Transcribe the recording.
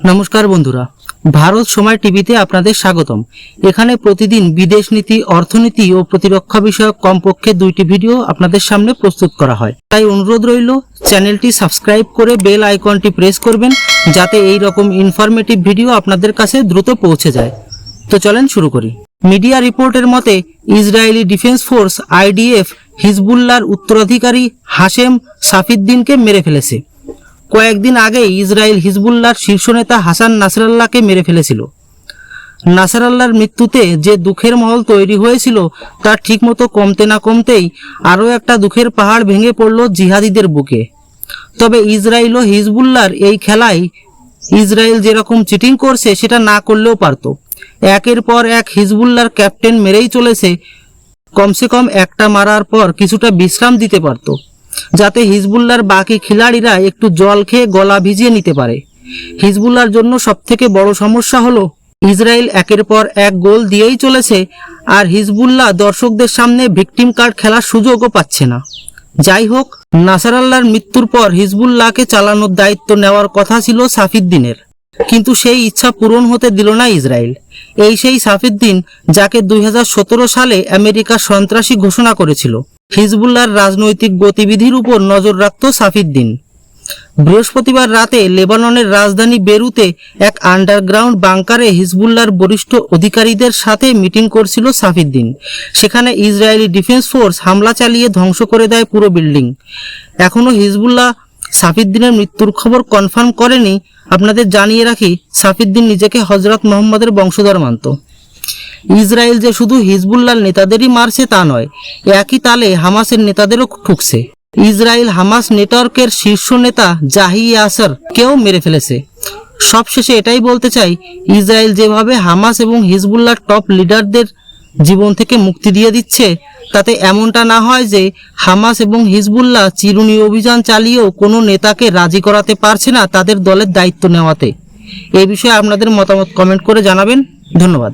নমস্কার বন্ধুরা। ভারত সময় টিভিতে আপনাদের স্বাগতম। এখানে প্রতিদিন বিদেশ নীতি, অর্থনীতি ও প্রতিরক্ষা বিষয়ক কমপক্ষে দুইটি ভিডিও আপনাদের সামনে প্রস্তুত করা হয়। তাই অনুরোধ রইল, চ্যানেলটি সাবস্ক্রাইব করে বেল আইকনটি প্রেস করবেন, যাতে এই রকম ইনফরমেটিভ ভিডিও আপনাদের কাছে দ্রুত পৌঁছে যায়। তো চলেন শুরু করি। মিডিয়া রিপোর্টের মতে, ইসরায়েলি ডিফেন্স ফোর্স আইডিএফ হিজবুল্লার উত্তরাধিকারী হাশেম সাফিদ্দিনকে মেরে ফেলেছে। কয়েকদিন আগে ইসরায়েল হিজবুল্লাহর শীর্ষ নেতা হাসান নাসরাল্লাহকে মেরে ফেলেছিল। নাসারাল্লাহর মৃত্যুতে যে দুঃখের মহল তৈরি হয়েছিল তা ঠিকমতো কমতে না কমতেই আরও একটা দুঃখের পাহাড় ভেঙে পড়ল জিহাদিদের বুকে। তবে ইসরায়েল ও হিজবুল্লাহর এই খেলায় ইসরায়েল যেরকম চিটিং করছে সেটা না করলেও পারতো। একের পর এক হিজবুল্লাহর ক্যাপ্টেন মেরেই চলেছে। কমসে কম একটা মারার পর কিছুটা বিশ্রাম দিতে পারতো। যাতে হিজবুল্লার বাকি খিলাড়িরা একটু জল খেয়ে গলা ভিজিয়ে নিতে পারে। হিজবুল্লার জন্য সবথেকে বড় সমস্যা হলো, ইসরায়েল একের পর এক গোল দিয়েই চলেছে আর হিজবুল্লাহ দর্শকদের সামনে ভিকটিম কার্ড খেলার সুযোগও পাচ্ছে না। যাই হোক, নাসারাল্লাহর মৃত্যুর পর হিজবুল্লাহকে চালানোর দায়িত্ব নেওয়ার কথা ছিল সাফিদ্দিনের। কিন্তু সেই ইচ্ছা পূরণ হতে দিল না ইসরায়েল। এই সেই সাফিদ্দিন যাকে দুই হাজার সতেরো সালে আমেরিকা সন্ত্রাসী ঘোষণা করেছিল। হিজবুল্লাহর রাজনৈতিক গতিবিধির উপর নজর রাখত সাফিদ্দিন। বৃহস্পতিবার রাতে লেবাননের রাজধানী বেরুতে এক আন্ডারগ্রাউন্ড বাংকারে হিজবুল্লাহর বরিষ্ঠ অধিকারীদের সাথে মিটিং করছিল সাফিদ্দিন। সেখানে ইসরায়েলি ডিফেন্স ফোর্স হামলা চালিয়ে ধ্বংস করে দেয় পুরো বিল্ডিং। এখনও হিজবুল্লাহ সাফিদ্দিনের মৃত্যুর খবর কনফার্ম করেনি। আপনাদের জানিয়ে রাখি, সাফিদ্দিন নিজেকে হজরত মোহাম্মদের বংশধর মানত। ইসরায়েল যে শুধু হিজবুল্লাহর নেতাদেরই মারছে তা নয়, একই তালে হামাসের নেতাদেরও ঠুকছে। ইসরায়েল হামাস নেটওয়ার্কের শীর্ষ নেতা জাহি ইয়াসার কেউ মেরে ফেলেছে। সবশেষে এটাই বলতে চাই, ইসরায়েল যেভাবে হামাস এবং হিজবুল্লাহর টপ লিডারদের জীবন থেকে মুক্তি দিয়ে দিচ্ছে, তাতে এমনটা না হয় যে হামাস এবং হিজবুল্লাহ চিরুনি অভিযান চালিয়েও কোনো নেতাকে রাজি করাতে পারছে না তাদের দলের দায়িত্ব নেওয়াতে। এ বিষয়ে আপনাদের মতামত কমেন্ট করে জানাবেন। ধন্যবাদ।